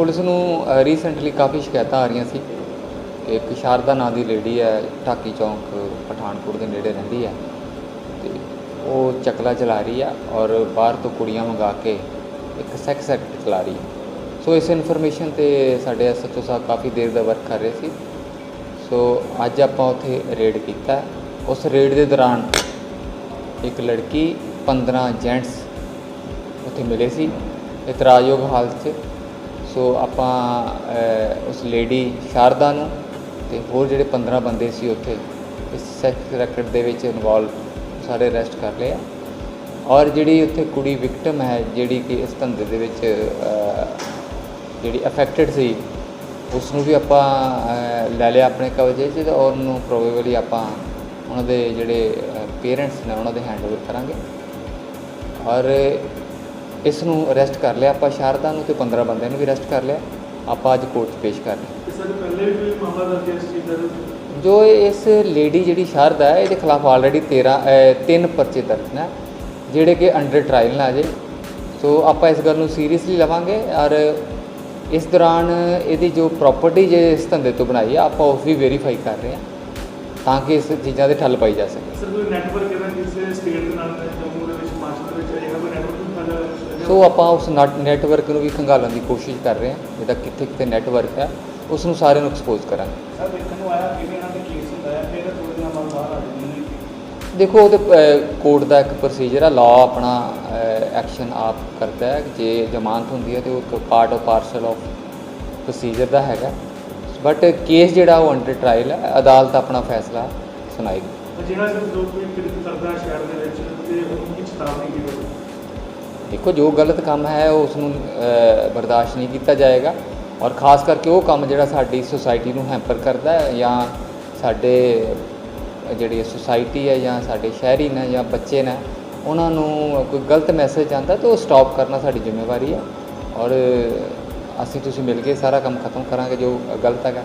Police ਨੂੰ recently ਕਾਫੀ ਸ਼ਿਕਾਇਤਾਂ ਆ ਰਹੀਆਂ ਸੀ ਕਿ ਇੱਕ ਸ਼ਾਰਦਾ ਨਾਂ ਦੀ ਲੇਡੀ ਹੈ, ਢਾਕੀ ਚੌਂਕ, ਪਠਾਨਕੋਟ ਦੇ ਨੇੜੇ ਰਹਿੰਦੀ ਹੈ ਤੇ ਉਹ ਚਕਲਾ ਚਲਾ ਰਹੀ ਆ ਔਰ ਬਾਹਰ ਤੋਂ ਕੁੜੀਆਂ ਮੰਗਾ ਕੇ ਇੱਕ ਸੈਕਸ ਐਕਟ ਚਲਾ ਰਹੀ ਹੈ। ਸੋ ਇਸ ਇਨਫੋਰਮੇਸ਼ਨ ਤੇ ਸਾਡੇ ਐਸਐਚਓ ਸਾਹਿਬ ਕਾਫੀ ਦੇਰ ਦਾ ਵਰਕ ਕਰ ਰਹੇ ਸੀ। ਸੋ ਅੱਜ ਆਪਾਂ ਉੱਥੇ ਰੇਡ ਕੀਤਾ। ਉਸ ਰੇਡ ਦੇ ਦੌਰਾਨ ਇੱਕ ਲੜਕੀ 15 ਜੈਂਟਸ ਉੱਥੇ ਮਿਲੇ ਸੀ। ਇਤਰਾਜ਼ਯੋਗ ਹਾਲਤ 'ਚ ਸੋ ਆਪਾਂ ਉਸ ਲੇਡੀ ਸ਼ਾਰਦਾ ਨੂੰ ਤੇ ਹੋਰ ਜਿਹੜੇ 15 ਬੰਦੇ ਸੀ ਉੱਥੇ, ਇਸ ਸੈਕਸ ਰੈਕਟ ਦੇ ਵਿੱਚ ਇਨਵੋਲਵ ਸਾਰੇ ਅਰੈਸਟ ਕਰ ਲਏ ਆ। ਔਰ ਜਿਹੜੀ ਉੱਥੇ ਕੁੜੀ ਵਿਕਟਮ ਹੈ, ਜਿਹੜੀ ਕਿ ਇਸ ਧੰਦੇ ਦੇ ਵਿੱਚ ਜਿਹੜੀ ਅਫੈਕਟਡ ਸੀ ਉਸ ਨੂੰ ਵੀ ਆਪਾਂ ਲੈ ਲਿਆ ਆਪਣੇ ਕਬਜ਼ੇ 'ਚ ਤੇ ਔਰ ਉਹਨੂੰ ਪ੍ਰੋਬੇਬਲੀ ਆਪਾਂ ਉਹਨਾਂ ਦੇ ਜਿਹੜੇ ਪੇਰੈਂਟਸ ਨੇ ਉਹਨਾਂ ਦੇ ਹੈਂਡਓਵਰ ਕਰਾਂਗੇ। ਔਰ ਇਸ ਨੂੰ ਅਰੈਸਟ ਕਰ ਲਿਆ। ਆਪਾਂ ਸ਼ਾਰਦਾ ਨੂੰ ਤੇ 15 ਬੰਦਿਆਂ ਨੂੰ ਵੀ ਅਰੈਸਟ ਕਰ ਲਿਆ। ਆਪਾਂ ਅੱਜ ਕੋਰਟ 'ਚ ਪੇਸ਼ ਕਰ ਲਿਆ। ਇਸ ਤੋਂ ਪਹਿਲੇ ਵੀ ਕੋਈ ਮਾਮਲਾ ਦਰਜ ਹੈ ਇਸ ਚੀਜ਼ ਦਾ? ਜੋ ਇਸ ਲੇਡੀ ਜਿਹੜੀ ਸ਼ਾਰਦਾ ਹੈ ਇਹਦੇ ਖਿਲਾਫ ਆਲਰੇਡੀ 13 ਅ, ਤਿੰਨ ਪਰਚੇ ਦਰਜ ਨੇ ਜਿਹੜੇ ਕਿ ਅੰਡਰ ਟ੍ਰਾਇਲ ਨੇ ਅਜੇ। ਸੋ ਆਪਾਂ ਇਸ ਗੱਲ ਨੂੰ ਸੀਰੀਅਸਲੀ ਲਵਾਂਗੇ ਔਰ ਇਸ ਦੌਰਾਨ ਇਹਦੀ ਜੋ ਪ੍ਰਾਪਰਟੀ ਜੇ ਇਸ ਧੰਦੇ ਤੋਂ ਬਣਾਈ ਆ ਆਪਾਂ ਉਸ ਵੀ ਵੈਰੀਫਾਈ ਕਰ ਰਹੇ ਹਾਂ ਤਾਂ ਕਿ ਇਸ ਚੀਜ਼ਾਂ ਦੇ ਠੱਲ ਪਾਈ ਜਾ ਸਕੇ। ਸਰ ਕੋਈ ਨੈਟਵਰਕ ਇਹਦਾ ਕਿਸੇ ਸਟੇਟ ਦੇ ਨਾਲ ਹੈ, ਜੰਮੂ ਦੇ ਵਿੱਚ ਦੇ ਵਿੱਚ ਇਹਦਾ ਕੋਈ ਨੈਟਵਰਕ ਹੁੰਦਾ ਸੋ ਆਪਾਂ ਉਸ ਨੈਟਵਰਕ ਨੂੰ ਵੀ ਖੰਗਾਲਣ ਦੀ ਕੋਸ਼ਿਸ਼ ਕਰ ਰਹੇ ਹਾਂ। ਜਿਹਦਾ ਕਿੱਥੇ ਕਿੱਥੇ ਨੈਟਵਰਕ ਹੈ ਉਸ ਨੂੰ ਸਾਰਿਆਂ ਨੂੰ ਐਕਸਪੋਜ਼ ਕਰਾਂਗੇ। ਸਰ ਦੇਖਣ ਨੂੰ ਆਇਆ ਕਿ ਇਹਨਾਂ ਦੇ ਕੇਸ ਹੁੰਦਾ ਹੈ ਫਿਰ ਥੋੜੇ ਦਿਨਾਂ ਬਾਅਦ ਬਾਹਰ ਆ ਜਾਂਦੇ ਨੇ। ਦੇਖੋ ਉਹਦੇ ਕੋਰਟ ਦਾ ਇੱਕ ਪ੍ਰੋਸੀਜਰ ਹੈ ਲਾਅ ਆਪਣਾ ਐਕਸ਼ਨ ਆਪ ਕਰਦਾ ਹੈ ਜੇ ਜ਼ਮਾਨਤ ਹੁੰਦੀ ਹੈ ਤੇ ਉਹ part of parcel of procedure ਦਾ ਹੈਗਾ। ਬਟ ਕੇਸ ਜਿਹੜਾ ਉਹ ਅੰਡਰ ਟ੍ਰਾਇਲ ਹੈ ਅਦਾਲਤ ਆਪਣਾ ਫੈਸਲਾ ਸੁਣਾਏਗੀ। ਜਿਹੜਾ ਜੋ ਕੋਈ ਕਿਰਤ ਕਰਦਾ ਸ਼ਹਿਰ ਦੇ ਵਿੱਚ ਤੇ ਉਹਨੂੰ ਕੀ ਚੇਤਾਵਨੀ ਦੀ ਲੋੜ ਦੇਖੋ, ਜੋ ਗਲਤ ਕੰਮ ਹੈ ਉਸ ਨੂੰ ਬਰਦਾਸ਼ਤ ਨਹੀਂ ਕੀਤਾ ਜਾਏਗਾ। ਔਰ ਖਾਸ ਕਰਕੇ ਉਹ ਕੰਮ ਜਿਹੜਾ ਸਾਡੀ ਸੁਸਾਇਟੀ ਨੂੰ ਹੈਂਪਰ ਕਰਦਾ ਹੈ, ਜਾਂ ਸਾਡੇ, ਜਿਹੜੀ ਸੁਸਾਇਟੀ ਹੈ, ਜਾਂ ਸਾਡੇ ਸ਼ਹਿਰੀ ਨੇ, ਜਾਂ ਬੱਚੇ ਨੇ, ਉਹਨਾਂ ਨੂੰ ਕੋਈ ਗਲਤ ਮੈਸੇਜ ਆਉਂਦਾ, ਤਾਂ ਉਹ ਸਟਾਪ ਕਰਨਾ ਸਾਡੀ ਜ਼ਿੰਮੇਵਾਰੀ ਹੈ। ਔਰ, ਅਸੀਂ ਤੁਸੀਂ ਮਿਲ ਕੇ ਸਾਰਾ ਕੰਮ ਖਤਮ ਕਰਾਂਗੇ, ਜੋ ਗਲਤ ਹੈਗਾ।